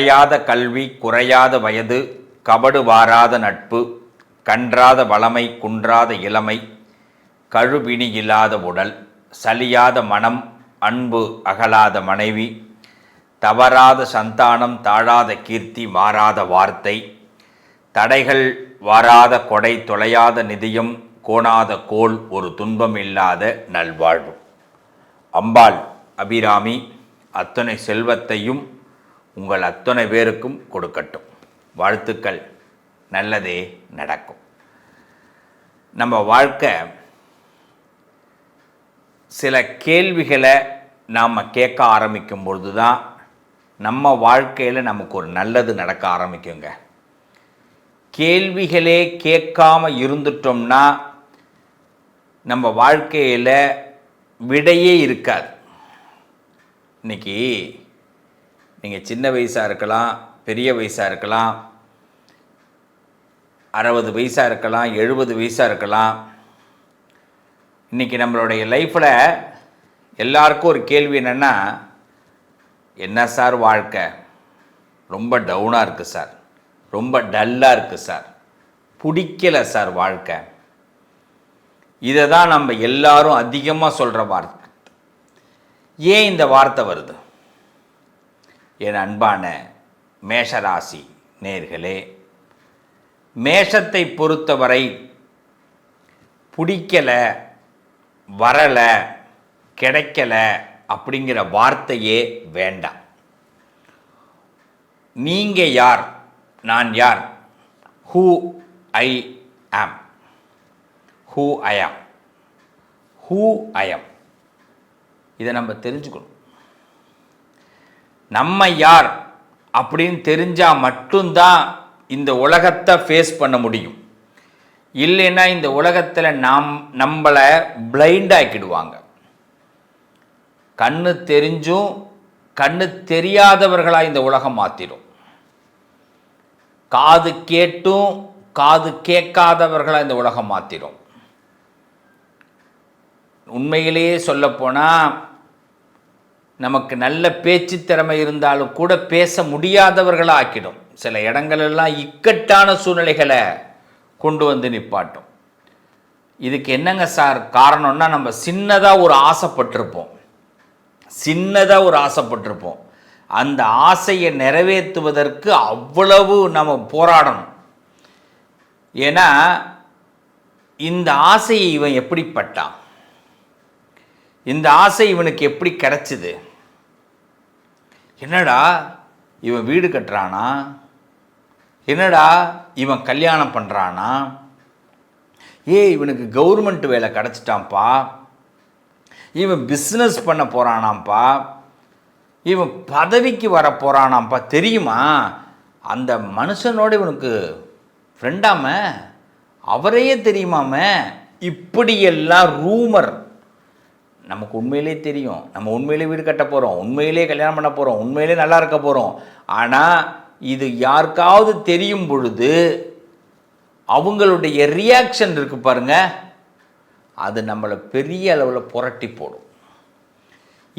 குறையாத கல்வி குறையாத வயது கபடு வாராத நட்பு கன்றாத வளமை குன்றாத இளமை கழுவினி இல்லாத உடல் சலியாத மனம் அன்பு அகலாத மனைவி தவறாத சந்தானம் தாழாத கீர்த்தி மாறாத வார்த்தை தடைகள் வாராத கொடை தொலையாத நிதியம் கோணாத கோல் ஒரு துன்பம் இல்லாத நல்வாழ்வு. அம்பாள் அபிராமி அத்தனை செல்வத்தையும் உங்கள் அத்தனை பேருக்கும் கொடுக்கட்டும். வாழ்த்துக்கள். நல்லதே நடக்கும். நம்ம வாழ்க்கை சில கேள்விகளை நாம் கேட்க ஆரம்பிக்கும் பொழுது தான் நம்ம வாழ்க்கையில் நமக்கு ஒரு நல்லது நடக்க ஆரம்பிக்குங்க. கேள்விகளே கேட்காம இருந்துட்டோம்னா நம்ம வாழ்க்கையில் விடையே இருக்காது. இன்றைக்கி நீங்கள் சின்ன வயசாக இருக்கலாம் பெரிய வயசாக இருக்கலாம் அறுபது வயசாக இருக்கலாம் எழுபது வயசாக இருக்கலாம். இன்றைக்கி நம்மளுடைய லைஃப்பில் எல்லாருக்கும் ஒரு கேள்வி என்னென்னா என்ன சார் வாழ்க்கை? ரொம்ப டவுனாக இருக்குது சார். ரொம்ப டல்லாக இருக்குது சார். பிடிக்கல சார் வாழ்க்கை. இதை தான் நம்ம எல்லாரும் அதிகமாக சொல்கிற வார்த்தை. ஏன் இந்த வார்த்தை வருது? என் அன்பான மேஷராசி நேர்களே மேஷத்தை பொறுத்தவரை பிடிக்கலை வரலை கிடைக்கல அப்படிங்கிற வார்த்தையே வேண்டாம். நீங்கள் யார்? நான் யார்? ஹூ ஐ ஆம் ஹூ ஐ ஆம் ஹூ ஐ ஆம் இதை நம்ம தெரிஞ்சுக்கணும். நம்ம யார் அப்படின்னு தெரிஞ்சால் மட்டும்தான் இந்த உலகத்தை ஃபேஸ் பண்ண முடியும். இல்லைன்னா இந்த உலகத்தில் நாம் நம்மளை பிளைண்ட் ஆக்கிடுவாங்க. கண்ணு தெரிஞ்சும் கண்ணு தெரியாதவர்களாக இந்த உலகம் மாற்றிடும் காது கேட்டும் காது கேட்காதவர்களாக இந்த உலகம் மாற்றிடும் உண்மையிலேயே சொல்லப்போனால் நமக்கு நல்ல பேச்சு திறமை இருந்தாலும் கூட பேச முடியாதவர்களாக ஆக்கிடும் சில இடங்களெல்லாம் இக்கட்டான சூழ்நிலைகளை கொண்டு வந்து நிப்பாட்டும். இதுக்கு என்னங்க சார் காரணம்னா நம்ம சின்னதாக ஒரு ஆசைப்பட்டிருப்போம். சின்னதாக ஒரு ஆசைப்பட்டிருப்போம். அந்த ஆசையை நிறைவேற்றுவதற்கு அவ்வளவு நம்ம போராடணும். ஏன்னா இந்த ஆசையை இவன் எப்படிப்பட்டான்? இந்த ஆசை இவனுக்கு எப்படி கிடச்சிது? என்னடா இவன் வீடு கட்டுறானா? என்னடா இவன் கல்யாணம் பண்ணுறானா ஏ இவனுக்கு கவர்மெண்ட் வேலை கிடச்சிட்டான்ப்பா. இவன் பிஸ்னஸ் பண்ண போகிறானாம்ப்பா இவன் பதவிக்கு வர போகிறானாம்ப்பா தெரியுமா? அந்த மனுஷனோட இவனுக்கு ஃப்ரெண்டாம அவரையே தெரியுமாம? இப்படியெல்லாம் ரூமர் நமக்கு உண்மையிலே தெரியும். நம்ம உண்மையிலே வீடு கட்ட போகிறோம் உண்மையிலே கல்யாணம் பண்ண போகிறோம் உண்மையிலே நல்லா இருக்க போகிறோம் ஆனால் இது யாருக்காவது தெரியும் பொழுது அவங்களுடைய ரியாக்ஷன் இருக்கு பாருங்க. அது நம்மளை பெரிய அளவில் புரட்டி போடும்.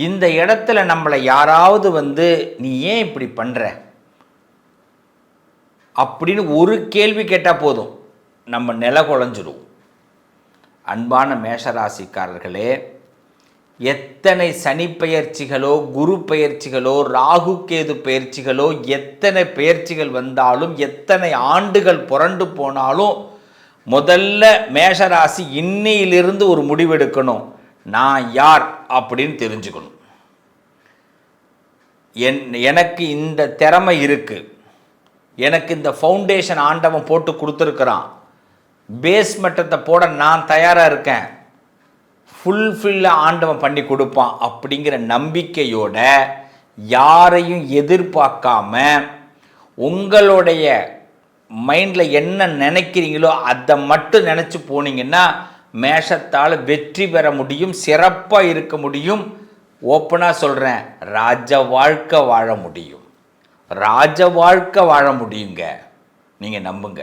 இந்த இடத்துல நம்மளை யாராவது வந்து நீ ஏன் இப்படி பண்ணுற அப்படின்னு ஒரு கேள்வி கேட்டால் போதும். நம்ம நில குழஞ்சிடும் அன்பான மேஷராசிக்காரர்களே எத்தனை சனி பெயர்ச்சிகளோ குரு பெயர்ச்சிகளோ ராகு கேது பெயர்ச்சிகளோ எத்தனை பெயர்ச்சிகள் வந்தாலும் எத்தனை ஆண்டுகள் புரண்டு போனாலும் முதல்ல மேஷராசி இன்னையிலிருந்து ஒரு முடிவெடுக்கணும். நான் யார் அப்படின்னு தெரிஞ்சுக்கணும். என் எனக்கு இந்த திறமை இருக்குது எனக்கு இந்த ஃபவுண்டேஷன் ஆண்டவன் போட்டு கொடுத்துருக்குறான். பேஸ் மட்டத்தை போட நான் தயாராக இருக்கேன். ஃபுல்ஃபில்லாக ஆண்டவன் பண்ணி கொடுப்பான் அப்படிங்கிற நம்பிக்கையோட யாரையும் எதிர்பார்க்காம உங்களுடைய மைண்டில் என்ன நினைக்கிறீங்களோ அதை மட்டும் நினச்சி போனீங்கன்னா மேஷத்தால் வெற்றி பெற முடியும் சிறப்பாக இருக்க முடியும். ஓப்பனாக சொல்கிறேன் ராஜ வாழ்க்கை வாழ முடியும். ராஜ வாழ்க்கை வாழ முடியுங்க. நீங்கள் நம்புங்க.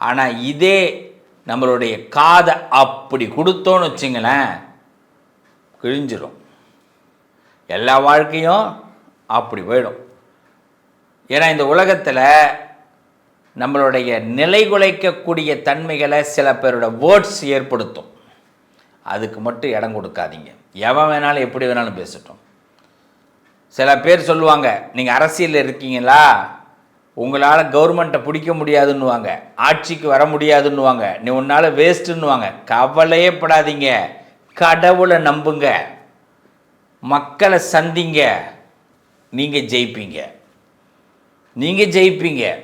ஆனால் இதே நம்மளுடைய காதை அப்படி கொடுத்தோன்னு வச்சுங்களேன் கிழிஞ்சிரும். எல்லா வாழ்க்கையும் அப்படி போயிடும். ஏன்னா இந்த உலகத்தில் நம்மளுடைய நிலைகுலைக்கக்கூடிய தன்மைகளை சில பேரோட வேர்ட்ஸ் ஏற்படுத்தும். அதுக்கு மட்டும் இடம் கொடுக்காதீங்க. எவன் வேணாலும் எப்படி வேணாலும் பேசட்டும். சில பேர் சொல்லுவாங்க நீங்கள் அரசியலில் இருக்கீங்களா? உங்களால் கவர்மெண்ட்டை பிடிக்க முடியாதுன்னுவாங்க. ஆட்சிக்கு வர முடியாதுன்னுவாங்க. நீ உன்னால் வேஸ்ட்டுன்னுவாங்க கவலையே படாதீங்க. கடவுளை நம்புங்க. மக்களை சந்திங்க. நீங்கள் ஜெயிப்பீங்க. நீங்கள் ஜெயிப்பீங்க.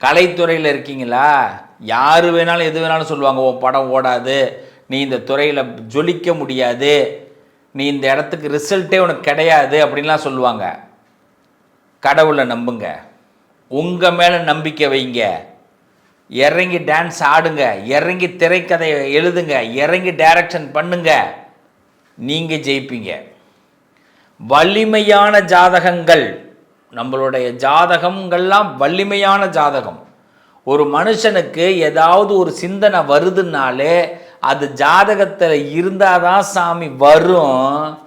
கலைத்துறையில் இருக்கீங்களா? யார் வேணாலும் எது வேணாலும் சொல்லுவாங்க. உன் படம் ஓடாது. நீ இந்த துறையில் ஜொலிக்க முடியாது. நீ இந்த இடத்துக்கு ரிசல்ட்டே உனக்கு கிடையாது. அப்படின்லாம் சொல்லுவாங்க. கடவுளை நம்புங்க. உங்கள் மேலே நம்பிக்கை வைங்க. இறங்கி டான்ஸ் ஆடுங்க. இறங்கி திரைக்கதையை எழுதுங்க. இறங்கி டைரக்ஷன் பண்ணுங்க. நீங்கள் ஜெயிப்பீங்க. வலிமையான ஜாதகங்கள். நம்மளுடைய ஜாதகங்கள்லாம் வலிமையான ஜாதகம். ஒரு மனுஷனுக்கு ஏதாவது ஒரு சிந்தனை வருதுனாலே அது ஜாதகத்தில் இருந்தால் தான் சாமி வரும்.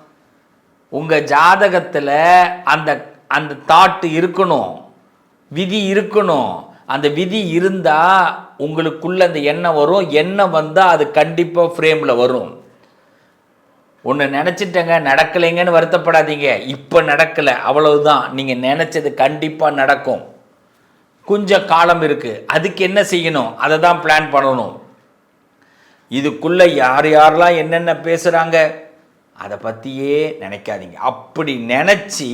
உங்கள் ஜாதகத்தில் அந்த அந்த தாட்டு இருக்கணும். விதி இருக்கணும். அந்த விதி இருந்தால் உங்களுக்குள்ள அந்த எண்ணம் வரும். எண்ணம் வந்தால் அது கண்டிப்பாக ஃப்ரேமில் வரும். ஒன்று நினச்சிட்டேங்க நடக்கலைங்கன்னு வருத்தப்படாதீங்க. இப்போ நடக்கலை அவ்வளவுதான். நீங்கள் நினச்சது கண்டிப்பாக நடக்கும். கொஞ்சம் காலம் இருக்குது அதுக்கு என்ன செய்யணும்? அதை தான் பிளான் பண்ணணும். இதுக்குள்ளே யார் யாரெல்லாம் என்னென்ன பேசுகிறாங்க அதை பற்றியே நினைக்காதீங்க. அப்படி நினச்சி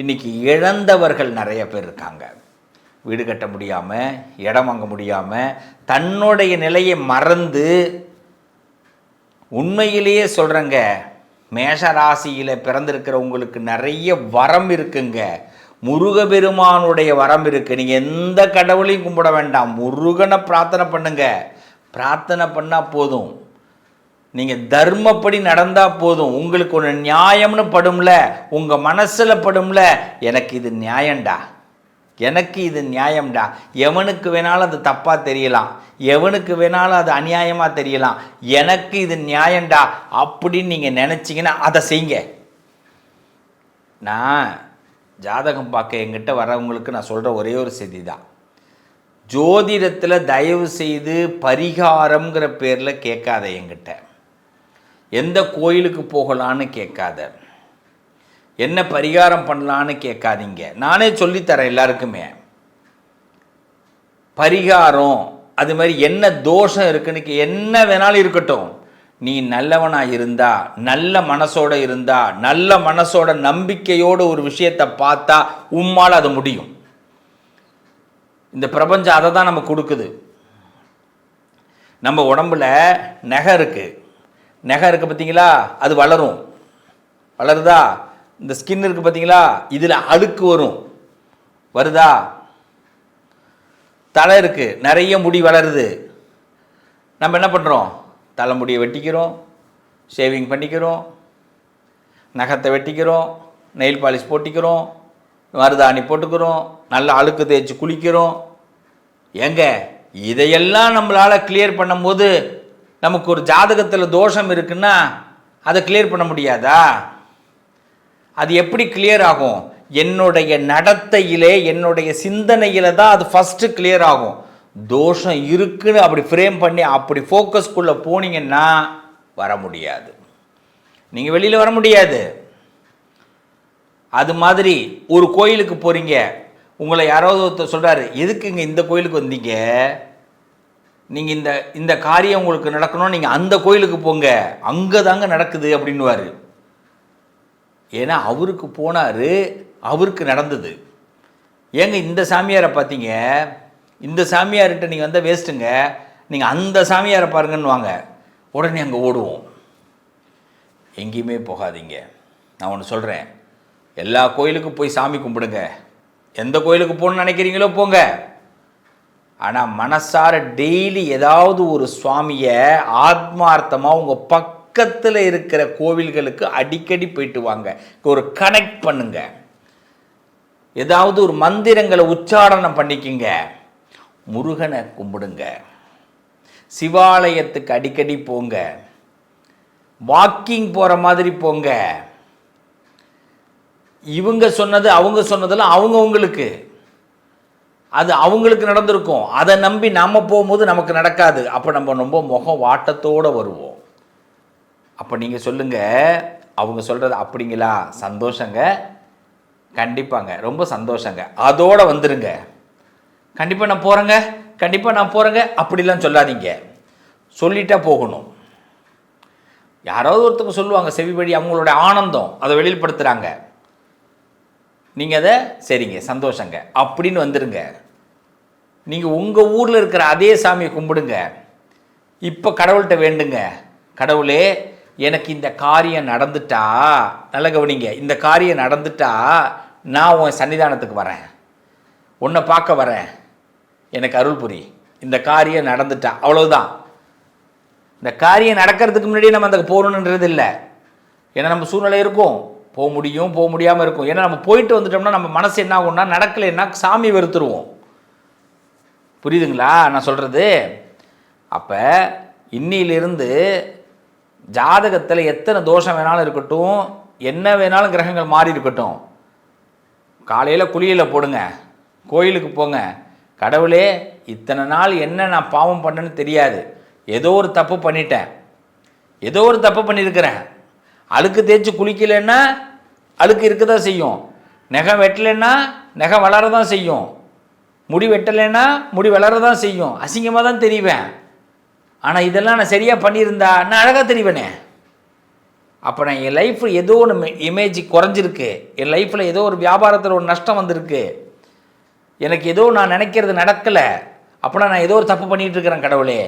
இன்னைக்கு இழந்தவர்கள் நிறைய பேர் இருக்காங்க. வீடு கட்ட முடியாமல் இடம் வாங்க முடியாமல் தன்னுடைய நிலையை மறந்து உண்மையிலேயே சொல்கிறேங்க மேஷ ராசியில் பிறந்திருக்கிற உங்களுக்கு நிறைய வரம் இருக்குங்க. முருகபெருமானுடைய வரம் இருக்குது நீங்கள் எந்த கடவுளையும் கும்பிட வேண்டாம். முருகனை பிரார்த்தனை பண்ணுங்க. பிரார்த்தனை பண்ணால் போதும். நீங்கள் தர்மப்படி நடந்தால் போதும். உங்களுக்கு ஒன்று நியாயம்னு படும்ல உங்கள் மனசில் படும்ல எனக்கு இது நியாயம்டா. எனக்கு இது நியாயம்டா. எவனுக்கு வேணாலும் அது தப்பாக தெரியலாம். எவனுக்கு வேணாலும் அது அநியாயமாக தெரியலாம். எனக்கு இது நியாயம்டா அப்படின்னு நீங்கள் நினச்சிங்கன்னா அதை செய்யுங்க. நான் ஜாதகம் பார்க்க எங்கிட்ட வரவங்களுக்கு நான் சொல்கிற ஒரே ஒரு செய்தி தான் ஜோதிடத்தில் தயவு செய்து பரிகாரம்ங்கிற பேரில் கேட்காத என்கிட்ட. எந்த கோயிலுக்கு போகலான்னு கேட்காத. என்ன பரிகாரம் பண்ணலான்னு கேட்காதீங்க. நானே சொல்லித்தரேன் எல்லாருக்குமே. பரிகாரம் அது மாதிரி என்ன தோஷம் இருக்குன்னு கே- என்ன வேணாலும் இருக்கட்டும். நீ நல்லவனாக இருந்தா நல்ல மனசோட இருந்தா நல்ல மனசோட நம்பிக்கையோட ஒரு விஷயத்தை பார்த்தா உம்மால் அது முடியும். இந்த பிரபஞ்சம் அதை தான் நம்ம கொடுக்குது. நம்ம உடம்புல நகை இருக்குது நெகை இருக்குது பார்த்தீங்களா அது வளரும். வளருதா? இந்த ஸ்கின் இருக்குது பார்த்தீங்களா இதில் அழுக்கு வரும். வருதா? தலை இருக்குது நிறைய முடி வளருது. நம்ம என்ன பண்ணுறோம் தலைமுடியை வெட்டிக்கிறோம். ஷேவிங் பண்ணிக்கிறோம். நகத்தை வெட்டிக்கிறோம். நெயில் பாலிஷ் போட்டிக்கிறோம். மருதாணி போட்டுக்கிறோம். நல்ல அழுக்கு தேய்ச்சி குளிக்கிறோம். ஏங்க இதையெல்லாம் நம்மளால் கிளியர் பண்ணும்போது நமக்கு ஒரு ஜாதகத்தில் தோஷம் இருக்குன்னா அதை கிளியர் பண்ண முடியாதா? அது எப்படி கிளியர் ஆகும்? என்னுடைய நடத்தையிலே என்னுடைய சிந்தனையில தான் அது ஃபஸ்ட்டு கிளியர் ஆகும். தோஷம் இருக்குன்னு அப்படி ஃப்ரேம் பண்ணி அப்படி ஃபோக்கஸ்க்குள்ளே போனீங்கன்னா வர முடியாது. நீங்கள் வெளியில் வர முடியாது. அது மாதிரி ஒரு கோயிலுக்கு போகிறீங்க உங்களை யாராவது ஒருத்தர் சொல்கிறாரு எதுக்குங்க இந்த கோயிலுக்கு வந்தீங்க? நீங்கள் இந்த இந்த காரியம் உங்களுக்கு நடக்கணும் நீங்கள் அந்த கோயிலுக்கு போங்க. அங்கே தாங்க நடக்குது அப்படின்வார் ஏன்னா அவருக்கு போனார் அவருக்கு நடந்தது. ஏங்க இந்த சாமியாரை பார்த்தீங்க இந்த சாமியார்கிட்ட நீங்கள் வந்தால் வேஸ்ட்டுங்க. நீங்கள் அந்த சாமியாரை பாருங்கன்னு வாங்க உடனே அங்கே ஓடுவோம். எங்கேயுமே போகாதீங்க. நான் ஒன்று சொல்கிறேன் எல்லா கோயிலுக்கும் போய் சாமி கும்பிடுங்க. எந்த கோயிலுக்கு போகணும்னு நினைக்கிறீங்களோ போங்க. ஆனால் மனசார டெய்லி ஏதாவது ஒரு சுவாமியை ஆத்மார்த்தமாக உங்கள் பக்கத்தில் இருக்கிற கோவில்களுக்கு அடிக்கடி போயிட்டு வாங்க. ஒரு கனெக்ட் பண்ணுங்க. ஏதாவது ஒரு மந்திரங்களை உச்சாரணம் பண்ணிக்கிங்க. முருகனை கும்பிடுங்க. சிவாலயத்துக்கு அடிக்கடி போங்க. வாக்கிங் போகிற மாதிரி போங்க. இவங்க சொன்னது அவங்க சொன்னதெல்லாம் அவங்கவுங்களுக்கு அது அவங்களுக்கு நடந்திருக்கும். அதை நம்பி நாம் போகும்போது நமக்கு நடக்காது. அப்போ நம்ம ரொம்ப முகம் வாட்டத்தோடு வருவோம். அப்போ நீங்கள் சொல்லுங்கள் அவங்க சொல்கிறது அப்படிங்களா? சந்தோஷங்க. கண்டிப்பாங்க. ரொம்ப சந்தோஷங்க. அதோடு வந்துடுங்க கண்டிப்பாக நான் போகிறேங்க கண்டிப்பாக நான் போகிறேங்க அப்படிலாம் சொல்லாதீங்க. சொல்லிட்டா போகணும். யாராவது ஒருத்தவங்க சொல்லுவாங்க செவி வழி அவங்களோட ஆனந்தம். அதை வெளிப்படுத்துகிறாங்க நீங்கள் அதை சரிங்க சந்தோஷங்க. அப்படின்னு வந்துடுங்க நீங்கள் உங்கள் ஊரில் இருக்கிற அதே சாமியை கும்பிடுங்க. இப்போ கடவுள்கிட்ட வேண்டுங்க. கடவுளே எனக்கு இந்த காரியம் நடந்துட்டா நல்ல கவனிங்க இந்த காரியம் நடந்துட்டா நான் உன் சன்னிதானத்துக்கு வரேன். உன்னை பார்க்க வரேன். எனக்கு அருள் புரி. இந்த காரியம் நடந்துட்டா அவ்வளவுதான். இந்த காரியம் நடக்கிறதுக்கு முன்னாடியே நம்ம அந்த போகணுன்றது இல்லை. ஏன்னா நம்ம சூழ்நிலை இருக்கும். போக முடியும் போக முடியாமல் இருக்கும். ஏன்னா நம்ம போயிட்டு வந்துட்டோம்னா நம்ம மனசு என்ன ஆகும்னா நடக்கலைன்னா சாமி வெறுத்துருவோம். புரியுதுங்களா? நான் சொல்கிறது அப்போ இன்னிலிருந்து ஜாதகத்தில் எத்தனை தோஷம் வேணாலும் இருக்கட்டும் என்ன வேணாலும் கிரகங்கள் மாறி இருக்கட்டும். காலையில் குளியில் போடுங்க கோயிலுக்கு போங்க. கடவுளே இத்தனை நாள் என்ன நான் பாவம் பண்ணேன்னு தெரியாது. ஏதோ ஒரு தப்பு பண்ணிட்டேன். ஏதோ ஒரு தப்பு பண்ணியிருக்கிறேன். அழுக்கு தேய்ச்சி குளிக்கலைன்னா அழுக்கு இருக்க தான் செய்யும். நெகம் வெட்டலைன்னா நெகம் வளர தான் செய்யும். முடி வெட்டலைன்னா முடி வளர தான் செய்யும். அசிங்கமாக தான் தெரிவேன். ஆனால் இதெல்லாம் நான் சரியாக பண்ணியிருந்தா நான் அழகாக தெரிவேனே. அப்போ நான் என் லைஃப் ஏதோ ஒன்று இமேஜ் குறைஞ்சிருக்கு. என் லைஃப்பில் ஏதோ ஒரு வியாபாரத்தில் ஒரு நஷ்டம் வந்திருக்கு. எனக்கு ஏதோ நான் நினைக்கிறது நடக்கலை. அப்போனா நான் ஏதோ ஒரு தப்பு பண்ணிகிட்டு இருக்கிறேன் கடவுளே.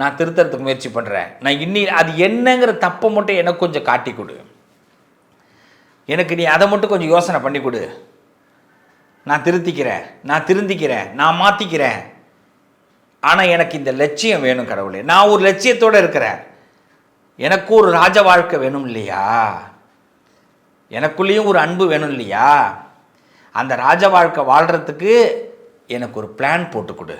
நான் திருத்தறதுக்கு முயற்சி பண்ணுறேன் நான் இன்னி அது என்னங்கிற தப்பை மட்டும் எனக்கு கொஞ்சம் காட்டி கொடு. எனக்கு நீ அதை மட்டும் கொஞ்சம் யோசனை பண்ணி கொடு. நான் திருத்திக்கிறேன் நான் திருந்திக்கிறேன் நான் மாற்றிக்கிறேன் ஆனால் எனக்கு இந்த லட்சியம் வேணும் கடவுளே. நான் ஒரு லட்சியத்தோடு இருக்கிறேன். எனக்கு ஒரு ராஜ வாழ்க்கை வேணும் இல்லையா? எனக்குள்ளேயும் ஒரு அன்பு வேணும் இல்லையா? அந்த ராஜ வாழ்க்கை வாழ்கிறதுக்கு எனக்கு ஒரு பிளான் போட்டு கொடு.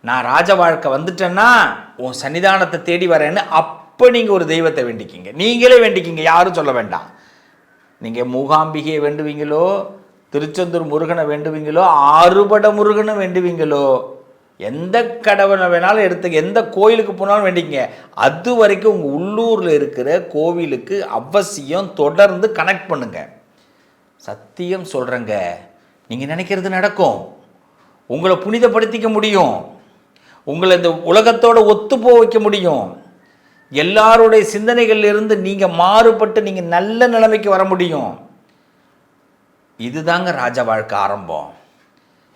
நான் ராஜ வாழ்க்கை வந்துட்டேன்னா உன் சன்னிதானத்தை தேடி வரேன்னு அப்போ நீங்கள் ஒரு தெய்வத்தை வேண்டிக்கிங்க. நீங்களே வேண்டிக்கிங்க. யாரும் சொல்ல வேண்டாம். நீங்கள் மூகாம்பிகையை வேண்டுவீங்களோ திருச்செந்தூர் முருகனை வேண்டுவீங்களோ? ஆறுபட முருகனை வேண்டுவீங்களோ? எந்த கடவுளை வேணாலும் எடுத்து எந்த கோயிலுக்கு போனாலும் வேண்டிங்க அது வரைக்கும் உங்கள் உள்ளூரில் இருக்கிற கோவிலுக்கு அவசியம் தொடர்ந்து கனெக்ட் பண்ணுங்க. சத்தியம் சொல்கிறேங்க நீங்கள் நினைக்கிறது நடக்கும். உங்களை புனிதப்படுத்திக்க முடியும். உங்களை இந்த உலகத்தோடு ஒத்து போக வைக்க முடியும். எல்லாருடைய சிந்தனைகள்ல இருந்து நீங்கள் மாறுபட்டு நீங்கள் நல்ல நிலைமைக்கு வர முடியும். இதுதாங்க ராஜ வாழ்க்கை ஆரம்பம்.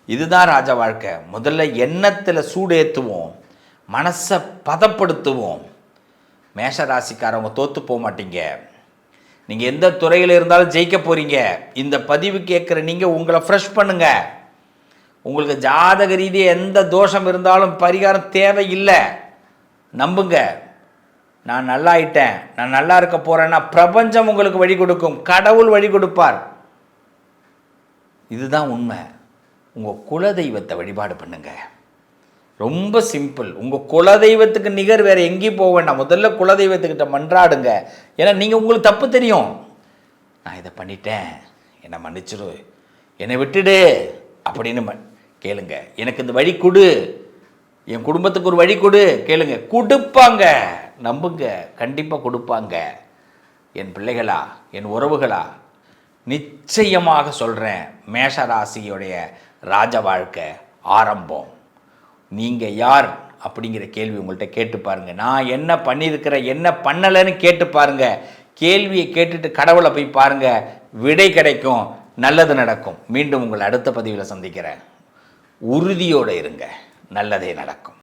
இதுதான் ராஜ வாழ்க்கை. முதல்ல எண்ணத்தில் சூடேற்றுவோம் மனசை பதப்படுத்துவோம். மேஷ ராசிக்காரவங்க தோற்று போக மாட்டீங்க. நீங்கள் எந்த துறையில் இருந்தாலும் ஜெயிக்க போகிறீங்க இந்த பதிவு கேட்குற நீங்கள் உங்களை ஃப்ரெஷ் பண்ணுங்க. உங்களுக்கு ஜாதக ரீதியாக எந்த தோஷம் இருந்தாலும் பரிகாரம் தேவையில்லை. நம்புங்க. நான் நல்லா ஆயிட்டேன் நான் நல்லா இருக்க போகிறேன்னா பிரபஞ்சம் உங்களுக்கு வழி கொடுக்கும். கடவுள் வழி கொடுப்பார். இதுதான் உண்மை. உங்கள் குலதெய்வத்தை வழிபாடு பண்ணுங்க. ரொம்ப சிம்பிள். உங்கள் குலதெய்வத்துக்கு நிகர் வேறு எங்கேயும் போக வேண்டாம். முதல்ல குலதெய்வத்துக்கிட்ட மன்றாடுங்க. ஏன்னா நீங்கள் உங்களுக்கு தப்பு தெரியும். நான் இதை பண்ணிட்டேன். என்னை மன்னிச்சிடு என்னை விட்டுடு. அப்படின்னு ம- கேளுங்க. எனக்கு இந்த வழி கொடு. என் குடும்பத்துக்கு ஒரு வழி கொடு. கேளுங்க. கொடுப்பாங்க. நம்புங்க. கண்டிப்பாக கொடுப்பாங்க. என் பிள்ளைகளா என் உறவுகளா நிச்சயமாக சொல்கிறேன் மேஷ ராசியுடைய ராஜ வாழ்க்கை ஆரம்பம். நீங்கள் யார் அப்படிங்கிற கேள்வி உங்கள்கிட்ட கேட்டு பாருங்கள் நான் என்ன பண்ணியிருக்கிறேன் என்ன பண்ணலைன்னு கேட்டு பாருங்கள் கேள்வியை கேட்டுட்டு கடவுளை போய் பாருங்கள் விடை கிடைக்கும் நல்லது நடக்கும். மீண்டும் உங்களை அடுத்த பதிவில் சந்திக்கிறேன். உறுதியோடு இருங்க. நல்லதே நடக்கும்.